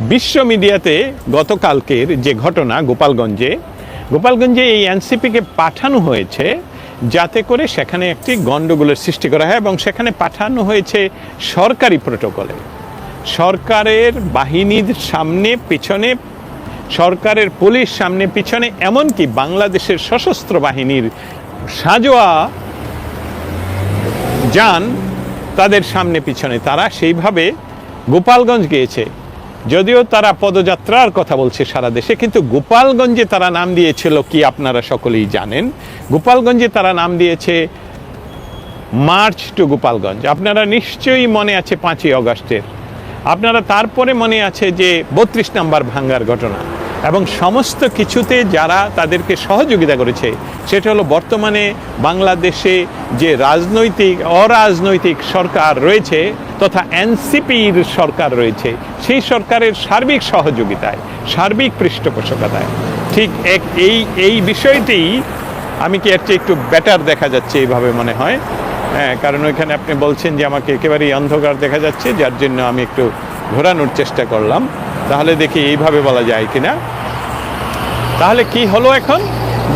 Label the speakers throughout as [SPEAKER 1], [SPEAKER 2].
[SPEAKER 1] বিশ্ব মিডিয়াতে গতকালকের যে ঘটনা গোপালগঞ্জে গোপালগঞ্জে এই এনসিপিকে পাঠানো হয়েছে যাতে করে সেখানে একটি গণ্ডগোলের সৃষ্টি করা হয় এবং সেখানে পাঠানো হয়েছে সরকারি প্রোটোকলে। সরকারের বাহিনীর সামনে, পিছনে, সরকারের পুলিশ সামনে, পিছনে, এমনকি বাংলাদেশের সশস্ত্র বাহিনীর সাজোয়া যান তাদের সামনে, পিছনে, তারা সেইভাবে গোপালগঞ্জ গিয়েছে। যদিও তারা পদযাত্রার কথা বলছে সারা দেশে, কিন্তু গোপালগঞ্জে তারা নাম দিয়েছিল কি আপনারা সকলেই জানেন? গোপালগঞ্জে তারা নাম দিয়েছে মার্চ টু গোপালগঞ্জ। আপনারা নিশ্চয়ই মনে আছে পাঁচই অগস্টের। আপনারা তারপরে মনে আছে যে বত্রিশ নাম্বার ভাঙ্গার ঘটনা। এবং সমস্ত কিছুতে যারা তাদেরকে সহযোগিতা করেছে, সেটা হলো বর্তমানে বাংলাদেশে যে রাজনৈতিক, অরাজনৈতিক সরকার রয়েছে তথা এনসিপির সরকার রয়েছে, সেই সরকারের সার্বিক সহযোগিতায়, সার্বিক পৃষ্ঠপোষকতায়। ঠিক এক এই এই বিষয়টি আমি কি এর চেয়ে একটু বেটার দেখা যাচ্ছে এইভাবে মনে হয়? হ্যাঁ কারণ ওইখানে আপনি বলছেন যে আমাকে একেবারেই অন্ধকার দেখা যাচ্ছে, যার জন্য আমি একটু ঘোরানোর চেষ্টা করলাম। তাহলে দেখি এইভাবে বলা যায় কিনা। তাহলে কি হলো এখন?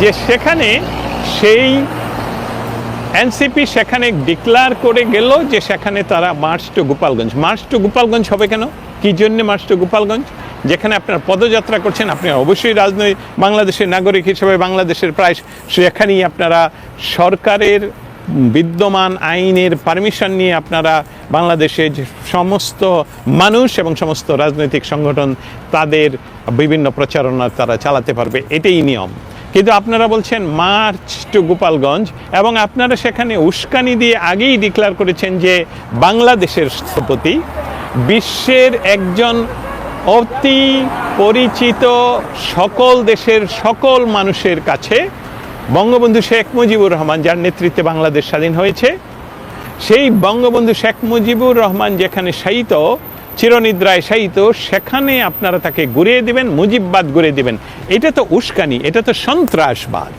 [SPEAKER 1] যে সেখানে সেই এনসিপি সেখানে ডিক্লার করে গেল যে সেখানে তারা march to Gopalganj. March to Gopalganj হবে কেন? কি জন্য মার্চ টু গোপালগঞ্জ? যেখানে আপনার পদযাত্রা করছেন, আপনি অবশ্যই রাজনৈতিক বাংলাদেশের নাগরিক হিসেবে বাংলাদেশের প্রায় সেখানেই আপনারা সরকারের বিদ্যমান আইনের পারমিশন নিয়ে আপনারা বাংলাদেশে যে সমস্ত মানুষ এবং সমস্ত রাজনৈতিক সংগঠন, তাদের বিভিন্ন প্রচারণা তারা চালাতে পারবে, এটাই নিয়ম। কিন্তু আপনারা বলছেন মার্চ টু গোপালগঞ্জ এবং আপনারা সেখানে উস্কানি দিয়ে আগেই ডিক্লার করেছেন যে বাংলাদেশের স্থপতি, বিশ্বের একজন অতি পরিচিত সকল দেশের সকল মানুষের কাছে বঙ্গবন্ধু শেখ মুজিবুর রহমান, যার নেতৃত্বে বাংলাদেশ স্বাধীন হয়েছে সেই বঙ্গবন্ধু শেখ মুজিবুর রহমান যেখানে শায়িত, চিরনিদ্রায় শায়িত, সেখানে আপনারা তাকে ঘুরিয়ে দিবেন, মুজিববাদ ঘুরিয়ে দিবেন। এটা তো উস্কানি, এটা তো সন্ত্রাসবাদ।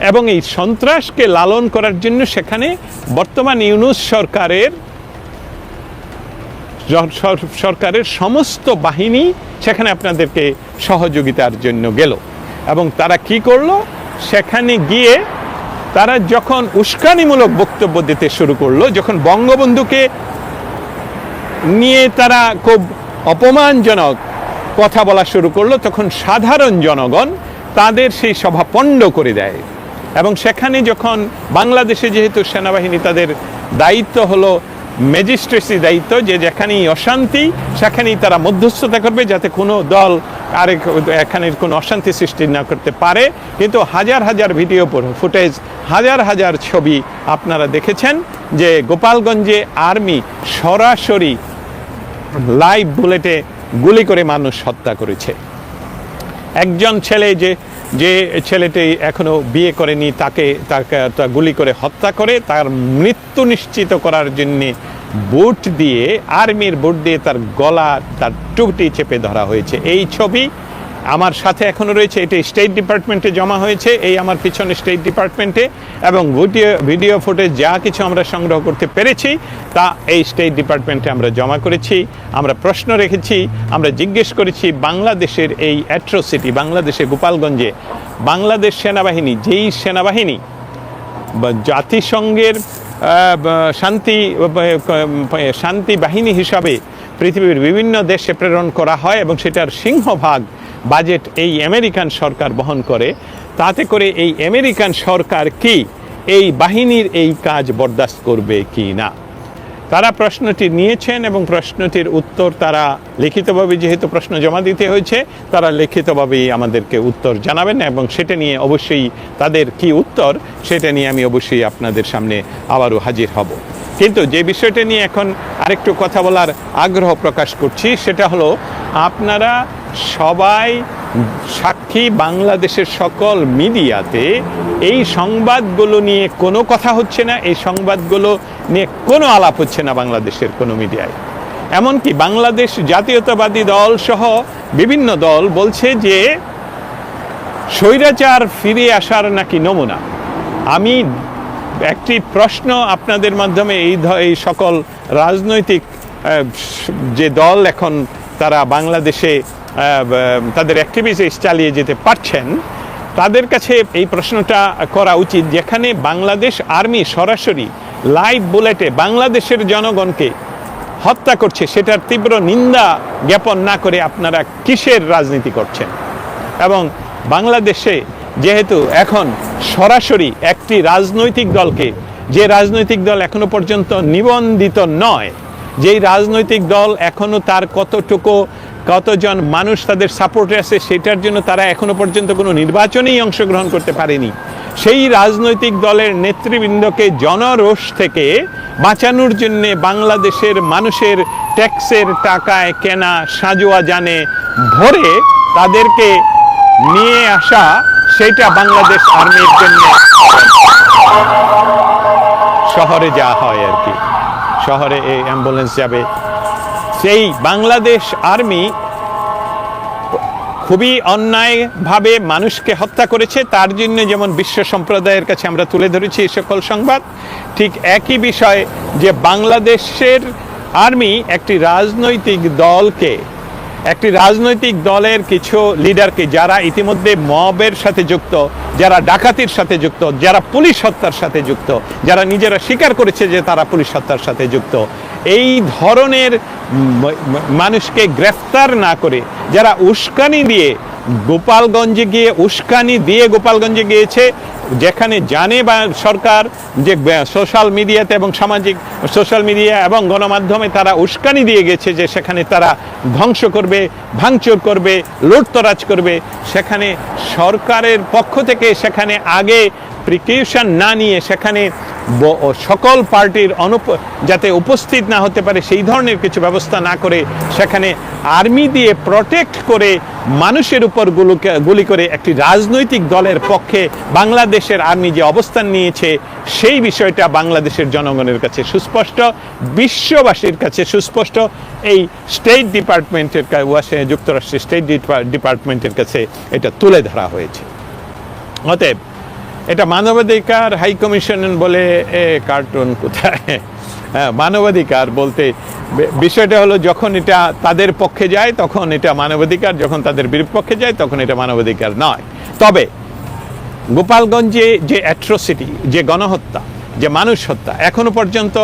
[SPEAKER 1] এবং এই সন্ত্রাসকে লালন করার জন্য সেখানে বর্তমান ইউনুস সরকারের সরকারের সমস্ত বাহিনী সেখানে আপনাদেরকে সহযোগিতার জন্য গেল। এবং তারা কি করল? সেখানে গিয়ে তারা যখন উস্কানিমূলক বক্তব্য দিতে শুরু করল, যখন বঙ্গবন্ধুকে নিয়ে তারা খুব অপমানজনক কথা বলা শুরু করল, তখন সাধারণ জনগণ তাদের সেই সভা পণ্ড করে দেয়। এবং সেখানে যখন বাংলাদেশে যেহেতু সেনাবাহিনী তাদের দায়িত্ব হলো ম্যাজিস্ট্রেসি দায়িত্ব যে যেখানেই অশান্তি, সেখানেই তারা মধ্যস্থতা করবে যাতে কোনো দল আরেক এখানে কোনো অশান্তি সৃষ্টি না করতে পারে। কিন্তু হাজার হাজার ভিডিও ফুটেজ, হাজার হাজার ছবি আপনারা দেখেছেন যে গোপালগঞ্জে আর্মি সরাসরি লাইভ বুলেটে গুলি করে মানুষ হত্যা করেছে। একজন ছেলে যে যে ছেলেটি এখনও বিয়ে করেনি, তাকে তাকে গুলি করে হত্যা করে, তার মৃত্যু নিশ্চিত করার জন্যে বুট দিয়ে, আর্মির বুট দিয়ে তার গলা, তার টুকটি চেপে ধরা হয়েছে। এই ছবি আমার সাথে এখনও রয়েছে, এটি স্টেট ডিপার্টমেন্টে জমা হয়েছে, এই আমার পিছনে স্টেট ডিপার্টমেন্টে এবং ভিডিও ভিডিও ফুটেজ যা কিছু আমরা সংগ্রহ করতে পেরেছি, তা এই স্টেট ডিপার্টমেন্টে আমরা জমা করেছি। আমরা প্রশ্ন রেখেছি, আমরা জিজ্ঞেস করেছি বাংলাদেশের এই অ্যাট্রোসিটি বাংলাদেশে গোপালগঞ্জে, বাংলাদেশ সেনাবাহিনী, যেই সেনাবাহিনী জাতিসংঘের শান্তি শান্তি বাহিনী হিসাবে পৃথিবীর বিভিন্ন দেশে প্রেরণ করা হয় এবং সেটার সিংহভাগ বাজেট এই আমেরিকান সরকার বহন করে, তাতে করে এই আমেরিকান সরকার কি এই বাহিনীর এই কাজ বরদাস্ত করবে কি না? তারা প্রশ্নটি নিয়েছেন এবং প্রশ্নটির উত্তর তারা লিখিতভাবে যেহেতু প্রশ্ন জমা দিতে হয়েছে, তারা লিখিতভাবেই আমাদেরকে উত্তর জানাবেন এবং সেটা নিয়ে অবশ্যই তাদের কি উত্তর সেটা নিয়ে আমি অবশ্যই আপনাদের সামনে আবারও হাজির হব। কিন্তু যে বিষয়টা নিয়ে এখন আরেকটু কথা বলার আগ্রহ প্রকাশ করছি, সেটা হলো আপনারা সবাই সাক্ষী বাংলাদেশের সকল মিডিয়াতে এই সংবাদগুলো নিয়ে কোনো কথা হচ্ছে না, এই সংবাদগুলো নিয়ে কোনো আলাপ হচ্ছে না বাংলাদেশের কোনো মিডিয়ায়। এমনকি বাংলাদেশ জাতীয়তাবাদী দল সহ বিভিন্ন দল বলছে যে, স্বৈরাচার ফিরে আসার নাকি নমুনা? আমি একটি প্রশ্ন আপনাদের মাধ্যমে এই এই সকল রাজনৈতিক যে দল এখন তারা বাংলাদেশে তাদের অ্যাক্টিভিটিস চালিয়ে যেতে পারছেন, তাদের কাছে এই প্রশ্নটা করা উচিত, যেখানে বাংলাদেশ আর্মি সরাসরি লাইভ বুলেটে বাংলাদেশের জনগণকে হত্যা করছে, সেটার তীব্র নিন্দা জ্ঞাপন না করে আপনারা কিসের রাজনীতি করছেন? এবং বাংলাদেশে যেহেতু এখন সরাসরি একটি রাজনৈতিক দলকে, যে রাজনৈতিক দল এখনও পর্যন্ত নিবন্ধিত নয়, যেই রাজনৈতিক দল এখনও তার কতটুকু কতজন মানুষ তাদের সাপোর্টে আছে সেটার জন্য তারা এখনও পর্যন্ত কোনো নির্বাচনেই অংশগ্রহণ করতে পারেনি। সেই রাজনৈতিক দলের নেতৃবৃন্দকে জনরোষ থেকে বাঁচানোর জন্যে বাংলাদেশের মানুষের ট্যাক্সের টাকায় কেনা সাজোয়া জানে ভরে তাদেরকে নিয়ে আসা, সেটা বাংলাদেশ আর্মির জন্য শহরে যা হয় আর কি। শহরে এই অ্যাম্বুলেন্স যাবে। সেই বাংলাদেশ আর্মি খুবই অন্যায়ভাবে মানুষকে হত্যা করেছে। তার জন্য যেমন বিশ্ব সম্প্রদায়ের কাছে আমরা তুলে ধরেছি এই সকল সংবাদ, ঠিক একই বিষয় যে বাংলাদেশের আর্মি একটি রাজনৈতিক দলকে একটি রাজনৈতিক দলের কিছু লিডারকে যারা ইতিমধ্যে মবের সাথে যুক্ত, যারা ডাকাতির সাথে যুক্ত, যারা পুলিশ হত্যার সাথে যুক্ত, যারা নিজেরা স্বীকার করেছে যে তারা পুলিশ হত্যার সাথে যুক্ত, এই ধরনের মানুষকে গ্রেফতার না করে, যারা উস্কানি দিয়ে গোপালগঞ্জে গিয়ে উস্কানি দিয়ে গোপালগঞ্জে গিয়েছে, যেখানে জানে বা সরকার যে সোশ্যাল মিডিয়াতে এবং সামাজিক, সোশ্যাল মিডিয়া এবং গণমাধ্যমে তারা উস্কানি দিয়ে গেছে যে সেখানে তারা ধ্বংস করবে, ভাঙচুর করবে, লুটতরাজ করবে। সেখানে সরকারের পক্ষ থেকে সেখানে আগে প্রিকিউশন না নিয়ে সেখানে সকল পার্টির অনুপ, যাতে উপস্থিত না হতে পারে, সেই ধরনের কিছু ব্যবস্থা না করে সেখানে আর্মি দিয়ে প্রটেক্ট করে মানুষের উপর গুলি করে একটি রাজনৈতিক দলের পক্ষে বাংলাদেশের আর্মি যে অবস্থান নিয়েছে, সেই বিষয়টা বাংলাদেশের জনগণের কাছে সুস্পষ্ট, বিশ্ববাসীর কাছে সুস্পষ্ট। এই স্টেট ডিপার্টমেন্টের কা- ওয়াশিং- যুক্তরাষ্ট্রের স্টেট ডিপার্টমেন্টের কাছে এটা তুলে ধরা হয়েছে। অতএব এটা মানবাধিকার হাই কমিশন বলে, এ, কার্টুন কোথায়? হ্যাঁ মানবাধিকার বলতে বিষয়টা হলো যখন এটা তাদের পক্ষে যায়, তখন এটা মানবাধিকার, যখন তাদের বিপক্ষে যায়, তখন এটা মানবাধিকার নয়। তবে গোপালগঞ্জে যে অ্যাট্রোসিটি যে গণহত্যা যে মানুষ হত্যা। এখনও পর্যন্ত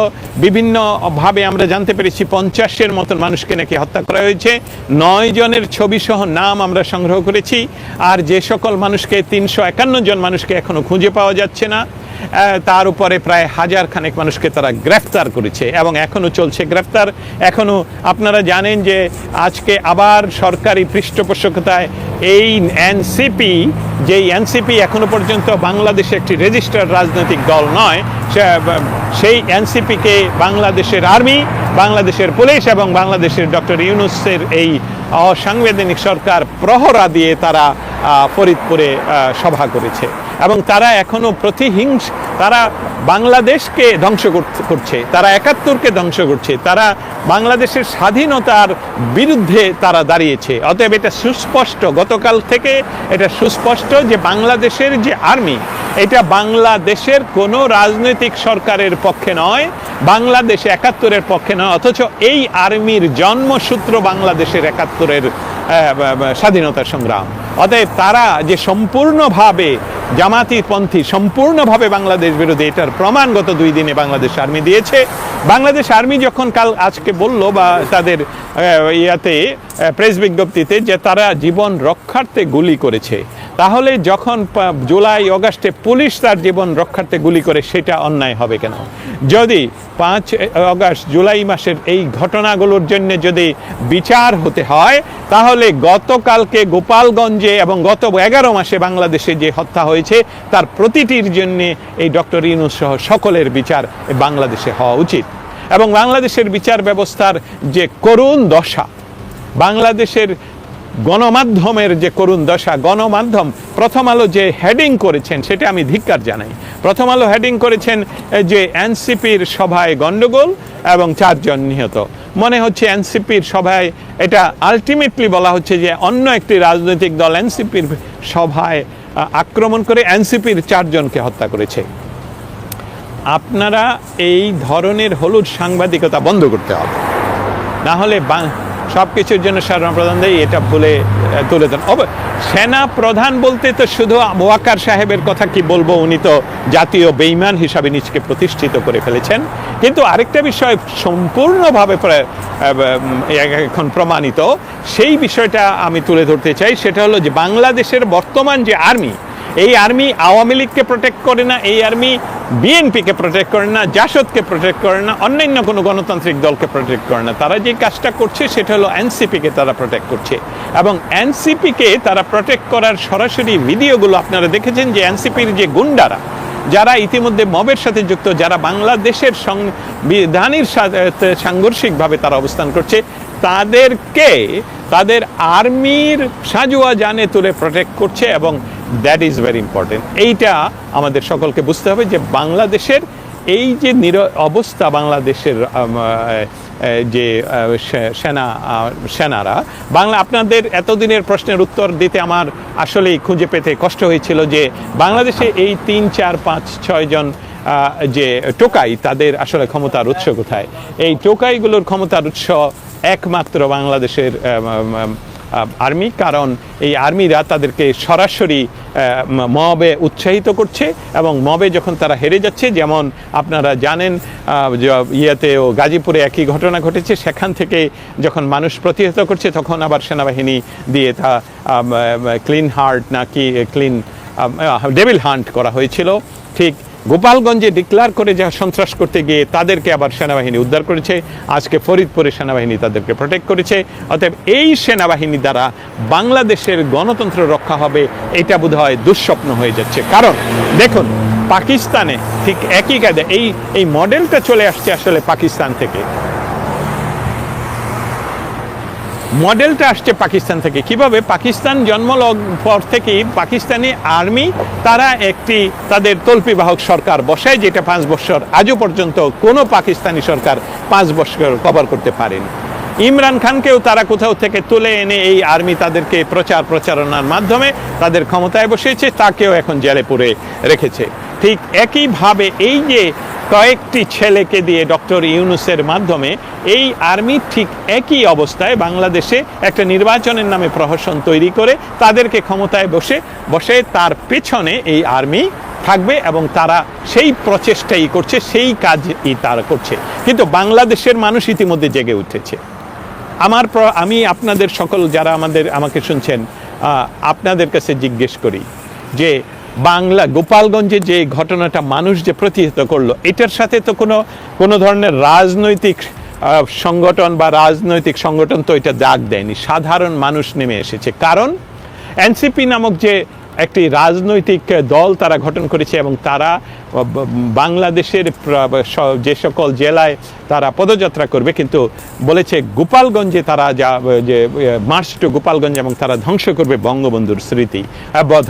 [SPEAKER 1] বিভিন্ন ভাবে আমরা জানতে পেরেছি পঞ্চাশের মতন মানুষকে নাকি হত্যা করা হয়েছে। নয় জনের ছবি সহ নাম আমরা সংগ্রহ করেছি। আর যে সকল মানুষকে, তিনশো একান্ন জন মানুষকে এখনও খুঁজে পাওয়া যাচ্ছে না তার উপরে প্রায় হাজার খানেক মানুষকে তারা গ্রেফতার করেছে এবং এখনও চলছে গ্রেফতার। এখনও আপনারা জানেন যে আজকে আবার সরকারি পৃষ্ঠপোষকতায় এই এনসিপি যেই এনসিপি এখনও পর্যন্ত বাংলাদেশে একটি রেজিস্টার্ড রাজনৈতিক দল নয় সেই এনসিপিকে বাংলাদেশের আর্মি, বাংলাদেশের পুলিশ এবং বাংলাদেশের ডক্টর ইউনুসের এই অসাংবিধানিক সরকার প্রহরা দিয়ে তারা ফরিদপুরে সভা করেছে। এবং তারা এখনও প্রতিহিংস, তারা বাংলাদেশকে ধ্বংস করছে, তারা একাত্তরকে ধ্বংস করছে, তারা বাংলাদেশের স্বাধীনতার বিরুদ্ধে তারা দাঁড়িয়েছে। অতএব এটা সুস্পষ্ট, গতকাল থেকে এটা সুস্পষ্ট যে বাংলাদেশের যে আর্মি, এটা বাংলাদেশের কোনো রাজনৈতিক সরকারের পক্ষে নয়, বাংলাদেশ একাত্তরের পক্ষে নয়, অথচ এই আর্মির জন্মসূত্র বাংলাদেশের একাত্তরের আহ, বা- বা স্বাধীনতা সংগ্রাম। অতএব তারা যে সম্পূর্ণভাবে জামাতিপন্থী সম্পূর্ণভাবে বাংলাদেশ বিরোধী এটার প্রমাণ গত দুই দিনে বাংলাদেশ আর্মি দিয়েছে। বাংলাদেশ আর্মি যখন কাল আজকে বলল বা তাদের ইয়াতে প্রেস বিজ্ঞপ্তিতে যে তারা জীবন রক্ষার্থে গুলি করেছে তাহলে যখন জুলাই, অগাস্টে পুলিশ তার জীবন রক্ষার্থে গুলি করে, সেটা অন্যায় হবে কেন? যদি পাঁচ অগাস্ট জুলাই মাসের এই ঘটনাগুলোর জন্য যদি বিচার হতে হয়, তাহলে গতকালকে গোপালগঞ্জে এবং গত এগারো মাসে বাংলাদেশে যে হত্যা হয়েছে, তার প্রতিটির জন্যে এই ডক্টর ইউনুস সহ সকলের বিচার বাংলাদেশে হওয়া উচিত। এবং বাংলাদেশের বিচার ব্যবস্থার যে করুণ দশা, বাংলাদেশের গণমাধ্যমের যে করুণ দশা, গণমাধ্যম প্রথম আলো যে হেডিং করেছেন, সেটা আমি ধিক্কার জানাই। প্রথম আলো হেডিং করেছেন যে এনসিপির সভায় গণ্ডগোল এবং চারজন নিহত। মনে হচ্ছে এনসিপির সভায় এটা আলটিমেটলি বলা হচ্ছে যে অন্য একটি রাজনৈতিক দল এনসিপির সভায় আক্রমণ করে এনসিপির চারজনকে হত্যা করেছে। আপনারা এই ধরনের হলুদ সাংবাদিকতা বন্ধ করতে হবে। না হলে সব কিছুর জন্য সেনা প্রধান দেয় এটা ভুলে তুলে দেন। অব- সেনা প্রধান বলতে তো শুধু ওয়াকার সাহেবের কথা কি বলব, উনি তো জাতীয় বেইমান হিসাবে নিজকে প্রতিষ্ঠিত করে ফেলেছেন। কিন্তু আরেকটা বিষয় সম্পূর্ণভাবে এখন প্রমাণিত। সেই বিষয়টা আমি তুলে ধরতে চাই, সেটা হলো যে বাংলাদেশের বর্তমান যে আর্মি এই আর্মি আওয়ামী লীগকে প্রোটেক্ট করে না, এই আর্মি বিএনপিকে প্রোটেক্ট করে না, জাসদকে প্রোটেক্ট করে না, অন্যান্য কোনো গণতান্ত্রিক দলকে প্রোটেক্ট করে না। তারা যে কাজটা করছে সেটা হলো এনসিপিকে তারা প্রোটেক্ট করছে। এবং এনসিপিকে তারা প্রোটেক্ট করার সরাসরি ভিডিওগুলো আপনারা দেখেছেন যে এনসিপির যে গুন্ডারা, যারা ইতিমধ্যে মবের সাথে যুক্ত, যারা বাংলাদেশের সংবিধানের সাথে সাংঘর্ষিকভাবে তারা অবস্থান করছে, তাদেরকে, তাদের আর্মির সাজুয়া জানে তুলে প্রোটেক্ট করছে এবং দ্যাট ইজ ভেরি ইম্পর্টেন্ট এইটা আমাদের সকলকে বুঝতে হবে যে বাংলাদেশের এই যে নির অবস্থা বাংলাদেশের যে সেনা সেনারা, বাংলা, আপনাদের এতদিনের প্রশ্নের উত্তর দিতে আমার আসলেই খুঁজে পেতে কষ্ট হয়েছিল যে বাংলাদেশে এই তিন, চার, পাঁচ, ছয় জন যে টোকাই, তাদের আসলে ক্ষমতার উৎস কোথায়? এই টোকাইগুলোর ক্ষমতার উৎস একমাত্র বাংলাদেশের আর্মি, কারণ এই আর্মিরা তাদেরকে সরাসরি মবে উৎসাহিত করছে এবং মবে যখন তারা হেরে যাচ্ছে, যেমন আপনারা জানেন ইয়েতে ও গাজীপুরে একই ঘটনা ঘটেছে, সেখান থেকে যখন মানুষ প্রতিহত করছে, তখন আবার সেনাবাহিনী দিয়ে তা ক্লিন হার্ট নাকি ক্লিন ডেভিল হান্ট করা হয়েছিল। ঠিক গোপালগঞ্জে ডিক্লার করে যা সন্ত্রাস করতে গিয়ে তাদেরকে আবার সেনাবাহিনী উদ্ধার করেছে। আজকে ফরিদপুরে সেনাবাহিনী তাদেরকে প্রোটেক্ট করেছে। অতএব এই সেনাবাহিনী দ্বারা বাংলাদেশের গণতন্ত্র রক্ষা হবে, এটা বোধ হয় দুঃস্বপ্ন হয়ে যাচ্ছে। কারণ দেখুন, পাকিস্তানে ঠিক একই কাজে এই এই মডেলটা চলে আসছে আসলে পাকিস্তান থেকে। মডেলটা আসছে পাকিস্তান থেকে। কীভাবে? পাকিস্তান জন্মলগ পর থেকেই পাকিস্তানি আর্মি, তারা একটি তাদের তল্পি বাহক সরকার বসায়, যেটা পাঁচ বছর আজও পর্যন্ত কোনো পাকিস্তানি সরকার পাঁচ বছর কভার করতে পারেনি। ইমরান খানকেও তারা কোথাও থেকে তুলে এনে এই আর্মি তাদেরকে প্রচার প্রচারণার মাধ্যমে তাদের ক্ষমতায় বসিয়েছে, তাকেও এখন জেলে পুরে রেখেছে। ঠিক একইভাবে এই যে কয়েকটি ছেলেকে দিয়ে ডক্টর ইউনুসের মাধ্যমে এই আর্মি ঠিক একই অবস্থায় বাংলাদেশে একটা নির্বাচনের নামে প্রহসন তৈরি করে তাদেরকে ক্ষমতায় বসে বসে তার পেছনে এই আর্মি থাকবে এবং তারা সেই প্রচেষ্টাই করছে, সেই কাজই তারা করছে। কিন্তু বাংলাদেশের মানুষ ইতিমধ্যে জেগে উঠেছে। আমার আমি আপনাদের সকল যারা আমাদের, আমাকে শুনছেন আপনাদের কাছে জিজ্ঞেস করি যে বাংলা, গোপালগঞ্জে যে ঘটনাটা মানুষ যে প্রতিহিত করল, এটার সাথে তো কোনো কোনো ধরনের রাজনৈতিক সংগঠন বা রাজনৈতিক সংগঠন তো এটা দাগ দেয়নি। সাধারণ মানুষ নেমে এসেছে। কারণ, এনসিপি নামক যে একটি রাজনৈতিক দল তারা গঠন করেছে এবং তারা বাংলাদেশের যে সকল জেলায় তারা পদযাত্রা করবে। কিন্তু বলেছে গোপালগঞ্জে তারা যা যে মার্চ টু গোপালগঞ্জ এবং তারা ধ্বংস করবে বঙ্গবন্ধুর স্মৃতি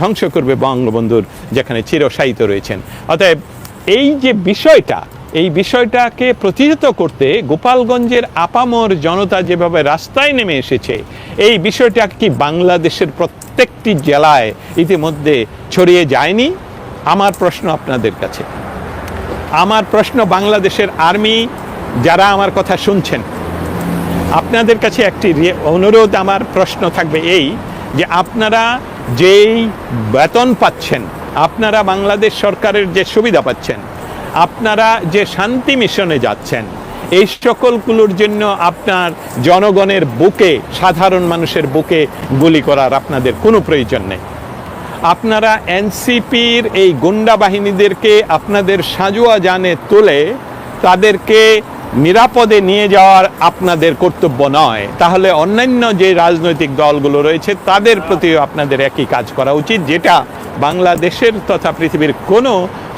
[SPEAKER 1] ধ্বংস করবে বঙ্গবন্ধুর যেখানে চিরসায়িত রয়েছেন। অতএব এই যে বিষয়টা এই বিষয়টাকে প্রতিহত করতে গোপালগঞ্জের আপামর জনতা যেভাবে রাস্তায় নেমে এসেছে, এই বিষয়টা কি বাংলাদেশের প্রত্যেকটি জেলায় ইতিমধ্যে ছড়িয়ে যায়নি? আমার প্রশ্ন আপনাদের কাছে। আমার প্রশ্ন বাংলাদেশের আর্মি, যারা আমার কথা শুনছেন, আপনাদের কাছে একটি অনুরোধ, আমার প্রশ্ন থাকবে এই যে আপনারা যেই বেতন পাচ্ছেন, আপনারা বাংলাদেশ সরকারের যে সুবিধা পাচ্ছেন আপনারা যে শান্তি মিশনে যাচ্ছেন, এই সকলগুলোর জন্য আপনার জনগণের বুকে, সাধারণ মানুষের বুকে গুলি করার আপনাদের কোনো প্রয়োজন নেই। আপনারা এনসিপির এই গুন্ডা বাহিনীদেরকে আপনাদের সাজুয়া জানে তুলে তাদেরকে নিরাপদে নিয়ে যাওয়ার আপনাদের কর্তব্য নয়। তাহলে অন্যান্য যে রাজনৈতিক দলগুলো রয়েছে, তাদের প্রতিও আপনাদের একই কাজ করা উচিত, যেটা বাংলাদেশের তথা পৃথিবীর কোনো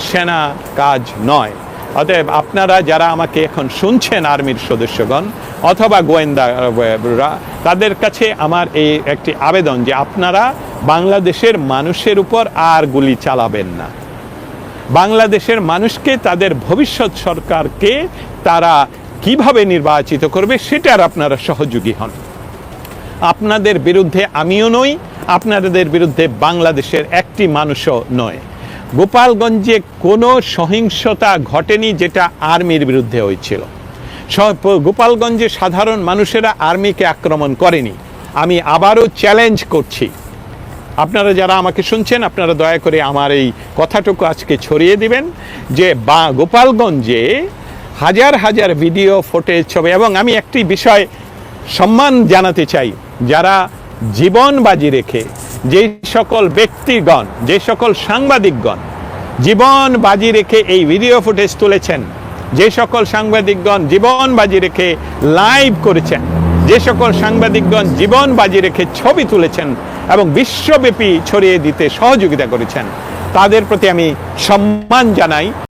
[SPEAKER 1] সেনা কাজ নয়। অতএব আপনারা যারা আমাকে এখন শুনছেন আর্মির সদস্যগণ, অথবা গোয়েন্দারা তাদের কাছে আমার এই একটি আবেদন যে আপনারা বাংলাদেশের মানুষের উপর আর গুলি চালাবেন না। বাংলাদেশের মানুষকে, তাদের ভবিষ্যৎ সরকারকে তারা কীভাবে নির্বাচিত করবে সেটার আপনারা সহযোগী হন। আপনাদের বিরুদ্ধে আমিও নই, আপনাদের বিরুদ্ধে বাংলাদেশের একটি মানুষও নয়। গোপালগঞ্জে কোনো সহিংসতা ঘটেনি যেটা আর্মির বিরুদ্ধে হয়েছিল। গোপালগঞ্জে সাধারণ মানুষেরা আর্মিকে আক্রমণ করেনি। আমি আবারও চ্যালেঞ্জ করছি। আপনারা যারা আমাকে শুনছেন, আপনারা দয়া করে আমার এই কথাটুকু আজকে ছড়িয়ে দিবেন যে বা গোপালগঞ্জে হাজার হাজার ভিডিও ফুটেজ ছবি এবং আমি একটি বিষয় সম্মান জানাতে চাই, যারা জীবন বাজি রেখে যে সকল ব্যক্তিগণ যে সকল সাংবাদিকগণ জীবন বাজি রেখে এই ভিডিও ফুটেজ তুলেছেন যে সকল সাংবাদিকগণ জীবন বাজি রেখে লাইভ করেছেন যে সকল সাংবাদিকগণ জীবন বাজি রেখে ছবি তুলেছেন এবং বিশ্বব্যাপী ছড়িয়ে দিতে সহযোগিতা করেছেন। তাদের প্রতি আমি সম্মান জানাই।